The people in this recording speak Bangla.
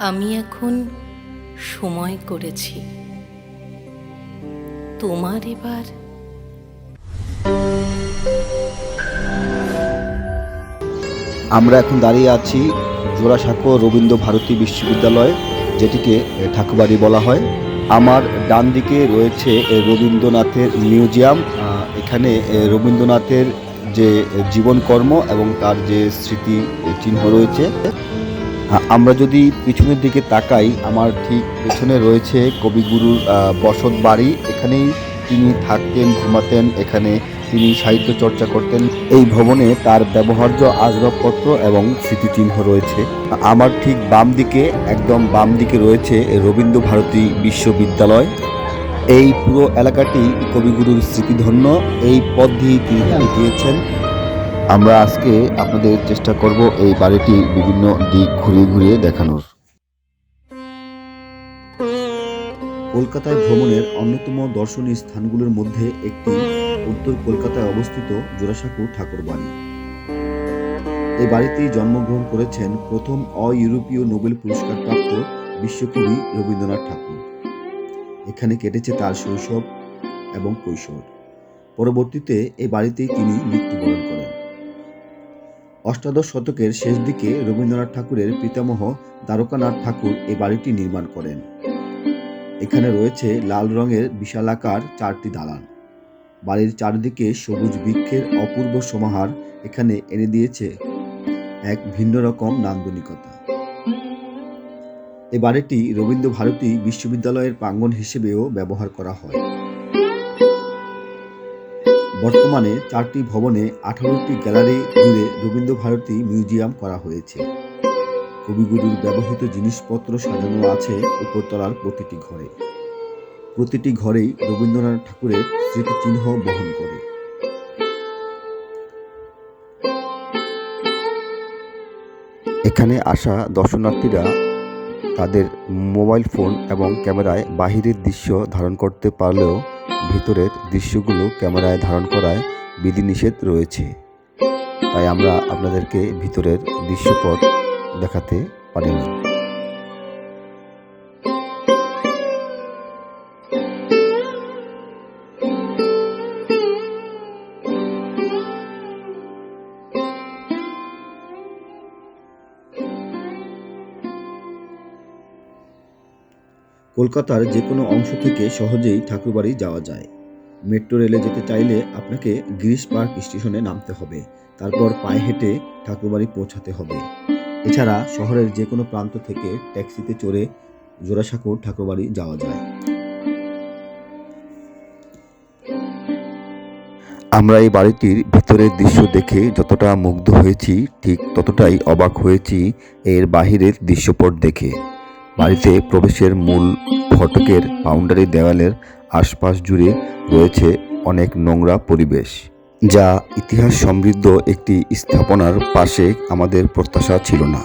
আমি এখন সময় করেছি। তোমার এবার আমরা এখন দাঁড়িয়ে আছি জোড়াসাঁকো রবীন্দ্র ভারতী বিশ্ববিদ্যালয়, যেটিকে ঠাকুরবাড়ি বলা হয়। আমার ডান দিকে রয়েছে রবীন্দ্রনাথের মিউজিয়াম। এখানে রবীন্দ্রনাথের যে জীবনকর্ম এবং তার যে স্মৃতি চিহ্ন রয়েছে। আমরা যদি পিছনের দিকে তাকাই, আমার ঠিক পেছনে রয়েছে কবিগুরুর বসত বাড়ি। এখানেই তিনি থাকতেন, ঘুমাতেন, এখানে তিনি সাহিত্য চর্চা করতেন। এই ভবনে তার ব্যবহার্য আসবাবপত্র এবং স্মৃতিচিহ্ন রয়েছে। আমার ঠিক বাম দিকে, একদম বাম দিকে রয়েছে রবীন্দ্র ভারতী বিশ্ববিদ্যালয়। এই পুরো এলাকাটি কবিগুরুর স্মৃতিধন্য। এই পথ দিয়ে তিনি গিয়েছেন আমরা আজকে আপনাদের চেষ্টা করব এই বাড়িটি বিভিন্ন দিক ঘুরিয়ে ঘুরিয়ে দেখানোর। কলকাতায় ভ্রমণের অন্যতম দর্শনীয় স্থানগুলোর মধ্যে একটি উত্তর কলকাতায় অবস্থিত জোড়াসাঁকো ঠাকুর বাড়ি এই বাড়িতেই জন্মগ্রহণ করেছেন প্রথম অইউরোপীয় নোবেল পুরস্কার প্রাপ্ত বিশ্বকবি রবীন্দ্রনাথ ঠাকুর। এখানে কেটেছে তার শৈশব এবং কৈশোর। পরবর্তীতে এই বাড়িতেই তিনি মৃত্যুবরণ করেন। অষ্টাদশ শতকের শেষ দিকে রবীন্দ্রনাথ ঠাকুরের পিতামহ দ্বারকানাথ ঠাকুর এই বাড়িটি নির্মাণ করেন। এখানে রয়েছে লাল রঙের বিশালাকার চারটি দালান। বাড়ির চারদিকে সবুজ বৃক্ষের অপূর্ব সমাহার এখানে এনে দিয়েছে এক ভিন্ন রকম নান্দনিকতা। এ বাড়িটি রবীন্দ্র ভারতী বিশ্ববিদ্যালয়ের প্রাঙ্গণ হিসেবেও ব্যবহার করা হয়। বর্তমানে চারটি ভবনে আঠারোটি গ্যালারি জুড়ে রবীন্দ্র ভারতী মিউজিয়াম করা হয়েছে। কবিগুরুর ব্যবহৃত জিনিসপত্র সাজানো আছে উপরতলার প্রতিটি ঘরে। প্রতিটি ঘরেই রবীন্দ্রনাথ ঠাকুরের স্মৃতিচিহ্ন বহন করে। এখানে আসা দর্শনার্থীরা তাদের মোবাইল ফোন এবং ক্যামেরায় বাহিরের দৃশ্য ধারণ করতে পারলেও ভিতরের দৃশ্যগুলো ক্যামেরায় ধারণ করায় বিধিনিষেধ রয়েছে। তাই আমরা আপনাদেরকে ভিতরের দৃশ্যপট দেখাতে পারিনি। কলকাতার যে কোনো অংশ থেকে সহজেই ঠাকুরবাড়ি যাওয়া যায়। মেট্রো রেলে যেতে চাইলে আপনাকে গিরিশ পার্ক স্টেশনে নামতে হবে। তারপর পায়ে হেঁটে ঠাকুরবাড়ি পৌঁছাতে হবে। এছাড়া শহরের যে কোনো প্রান্ত থেকে ট্যাক্সিতে চড়ে জোড়াসাঁকোর ঠাকুরবাড়ি যাওয়া যায়। আমরা এই বাড়িটির ভিতরের দৃশ্য দেখে যতটা মুগ্ধ হয়েছি, ঠিক ততটাই অবাক হয়েছি এর বাহিরের দৃশ্যপট দেখে। বাড়িতে প্রবেশের মূল ফটকের বাউন্ডারি দেওয়ালের আশপাশ জুড়ে রয়েছে অনেক নোংরা পরিবেশ, যা ইতিহাস সমৃদ্ধ একটি স্থাপনার পাশে আমাদের প্রত্যাশা ছিল না।